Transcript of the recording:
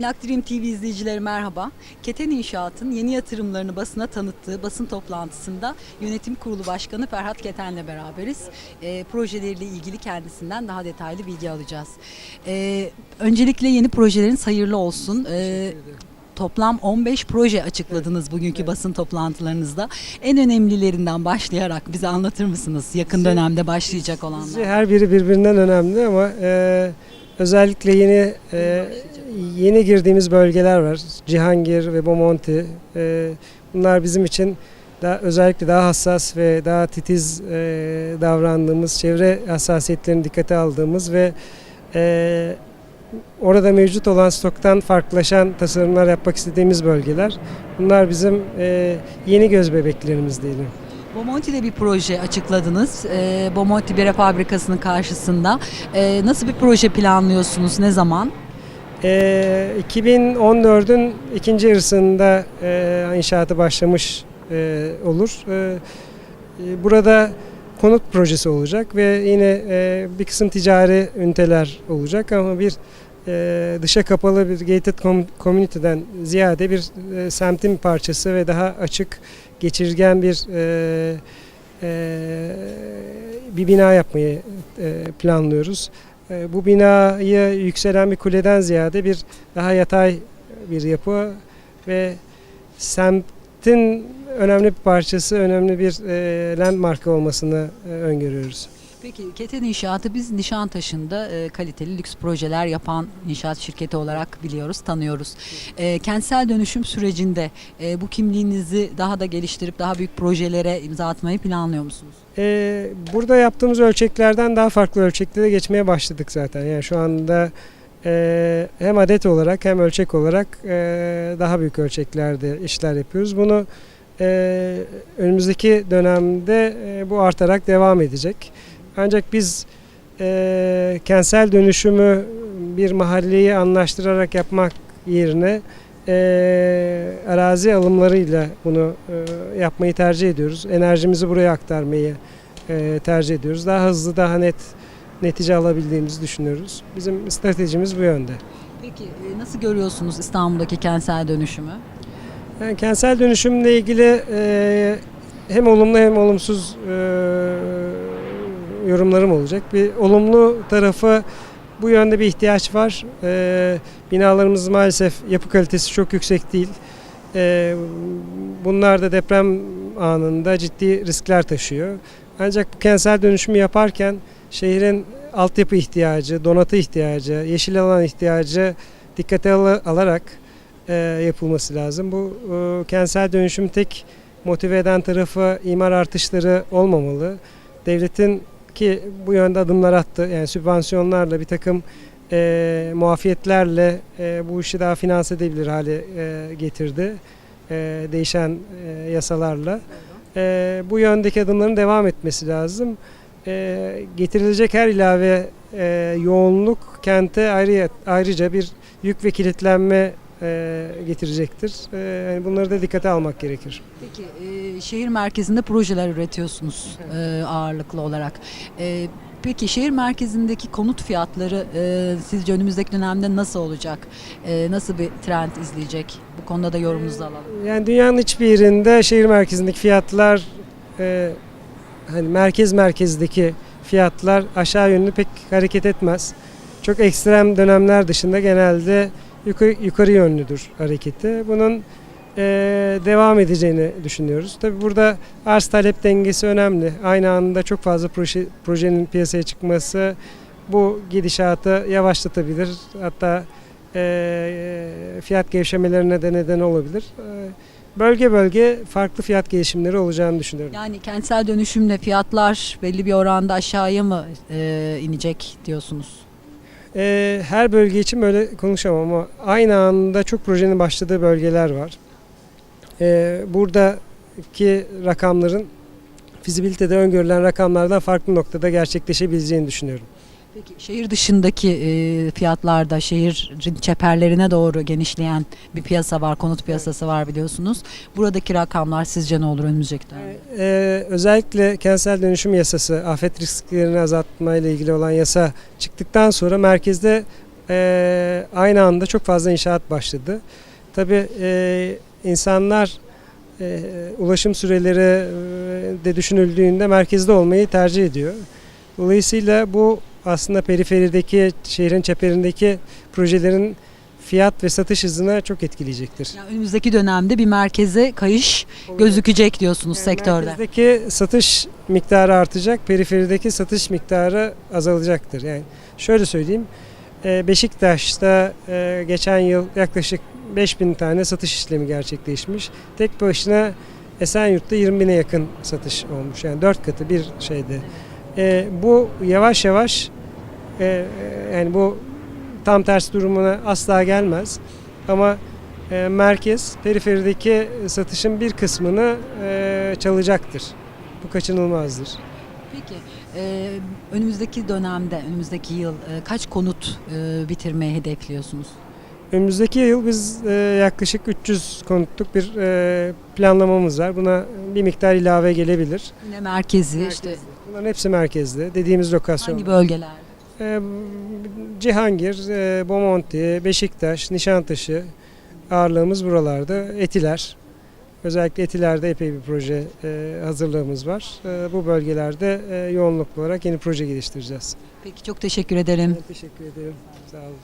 Dream TV izleyicileri merhaba. Keten İnşaat'ın yeni yatırımlarını basına tanıttığı basın toplantısında Yönetim Kurulu Başkanı Ferhat Keten'le beraberiz. E, projeleriyle ilgili kendisinden daha detaylı bilgi alacağız. E, öncelikle yeni projelerin hayırlı olsun. E, toplam 15 proje açıkladınız bugünkü basın toplantılarınızda. En önemlilerinden başlayarak bize anlatır mısınız? Yakın Bizi- dönemde başlayacak olanlar. her biri birbirinden önemli ama e, özellikle yeni e, yeni girdiğimiz bölgeler var. Cihangir ve Bomonti. E, bunlar bizim için daha özellikle daha hassas ve daha titiz e, davrandığımız, çevre hassasiyetlerini dikkate aldığımız ve e, orada mevcut olan stoktan farklılaşan tasarımlar yapmak istediğimiz bölgeler. Bunlar bizim e, yeni göz bebeklerimiz diyelim. Bomonti'de bir proje açıkladınız. Ee, Bomonti Bira Fabrikası'nın karşısında. Ee, nasıl bir proje planlıyorsunuz? Ne zaman? Ee, 2014'ün ikinci yarısında e, inşaatı başlamış e, olur. E, e, burada konut projesi olacak ve yine e, bir kısım ticari üniteler olacak ama bir e, dışa kapalı bir gated com- community'den ziyade bir e, semtin parçası ve daha açık geçirgen bir e, e, bir bina yapmayı e, planlıyoruz. E, Bu binayı yükselen bir kuleden ziyade bir daha yatay bir yapı ve semtin önemli bir parçası, önemli bir e, landmark olmasını e, öngörüyoruz. Peki Keten İnşaat'ı biz Nişantaşı'nda e, kaliteli lüks projeler yapan inşaat şirketi olarak biliyoruz, tanıyoruz. E, kentsel dönüşüm sürecinde e, bu kimliğinizi daha da geliştirip daha büyük projelere imza atmayı planlıyor musunuz? E, burada yaptığımız ölçeklerden daha farklı ölçeklere geçmeye başladık zaten. Yani şu anda e, hem adet olarak hem ölçek olarak e, daha büyük ölçeklerde işler yapıyoruz. Bunu e, önümüzdeki dönemde e, bu artarak devam edecek. Ancak biz e, kentsel dönüşümü bir mahalleyi anlaştırarak yapmak yerine e, arazi alımlarıyla bunu e, yapmayı tercih ediyoruz. Enerjimizi buraya aktarmayı e, tercih ediyoruz. Daha hızlı, daha net netice alabildiğimizi düşünüyoruz. Bizim stratejimiz bu yönde. Peki e, nasıl görüyorsunuz İstanbul'daki kentsel dönüşümü? Yani kentsel dönüşümle ilgili e, hem olumlu hem olumsuz e, yorumlarım olacak. Bir olumlu tarafı bu yönde bir ihtiyaç var. E, binalarımız maalesef yapı kalitesi çok yüksek değil. E, bunlar da deprem anında ciddi riskler taşıyor. Ancak bu kentsel dönüşümü yaparken şehrin altyapı ihtiyacı, donatı ihtiyacı, yeşil alan ihtiyacı dikkate al- alarak e, yapılması lazım. Bu e, kentsel dönüşüm tek motive eden tarafı imar artışları olmamalı. Devletin ki bu yönde adımlar attı. Yani sübvansiyonlarla bir takım e, muafiyetlerle e, bu işi daha finanse edebilir hale e, getirdi. E, değişen e, yasalarla. E, bu yöndeki adımların devam etmesi lazım. E, getirilecek her ilave e, yoğunluk kente ayrı, ayrıca bir yük ve kilitlenme e, getirecektir. E, yani bunları da dikkate almak gerekir. Peki e, şehir merkezinde projeler üretiyorsunuz e, ağırlıklı olarak. E, peki şehir merkezindeki konut fiyatları e, sizce önümüzdeki dönemde nasıl olacak? E, nasıl bir trend izleyecek? Bu konuda da yorumunuzu alalım. Yani dünyanın hiçbir yerinde şehir merkezindeki fiyatlar e, hani merkez merkezdeki fiyatlar aşağı yönlü pek hareket etmez. Çok ekstrem dönemler dışında genelde yukarı, yukarı yönlüdür hareketi. Bunun e, devam edeceğini düşünüyoruz. Tabi burada arz talep dengesi önemli. Aynı anda çok fazla proje, projenin piyasaya çıkması bu gidişatı yavaşlatabilir. Hatta e, fiyat gevşemelerine de neden olabilir. E, bölge bölge farklı fiyat gelişimleri olacağını düşünüyorum. Yani kentsel dönüşümle fiyatlar belli bir oranda aşağıya mı e, inecek diyorsunuz? Ee, her bölge için böyle konuşamam ama aynı anda çok projenin başladığı bölgeler var. Ee, buradaki rakamların fizibilitede öngörülen rakamlardan farklı noktada gerçekleşebileceğini düşünüyorum. Peki şehir dışındaki e, fiyatlarda şehrin çeperlerine doğru genişleyen bir piyasa var, konut piyasası var biliyorsunuz. Buradaki rakamlar sizce ne olur önümüzdeki dönemde? Ee, özellikle kentsel dönüşüm yasası, afet risklerini azaltma ile ilgili olan yasa çıktıktan sonra merkezde e, aynı anda çok fazla inşaat başladı. Tabii e, insanlar e, ulaşım süreleri e, de düşünüldüğünde merkezde olmayı tercih ediyor. Dolayısıyla bu aslında periferideki, şehrin çeperindeki projelerin fiyat ve satış hızına çok etkileyecektir. Yani önümüzdeki dönemde bir merkeze kayış gözükecek diyorsunuz Yani sektörde. Merkezdeki satış miktarı artacak, periferideki satış miktarı azalacaktır. Yani şöyle söyleyeyim, e, Beşiktaş'ta e, geçen yıl yaklaşık 5000 tane satış işlemi gerçekleşmiş. Tek başına Esenyurt'ta 20 bine yakın satış olmuş. Yani 4 katı bir şeyde. E, Bu yavaş yavaş e, yani bu tam ters durumuna asla gelmez. Ama e, merkez periferideki satışın bir kısmını e, çalacaktır. Bu kaçınılmazdır. Peki e, önümüzdeki dönemde, önümüzdeki yıl e, kaç konut e, bitirmeyi hedefliyorsunuz? Önümüzdeki yıl biz e, yaklaşık 300 konutluk bir e, planlamamız var. Buna bir miktar ilave gelebilir. Yine merkezi, işte Bunların hepsi merkezde. Dediğimiz lokasyon. hangi bölgeler? E, Cihangir, e, Bomonti, Beşiktaş, Nişantaşı ağırlığımız buralarda. Etiler. Özellikle Etiler'de epey bir proje e, hazırlığımız var. E, bu bölgelerde e, yoğunluklu olarak yeni proje geliştireceğiz. Peki çok teşekkür ederim. Ben teşekkür ederim. Sağ olun.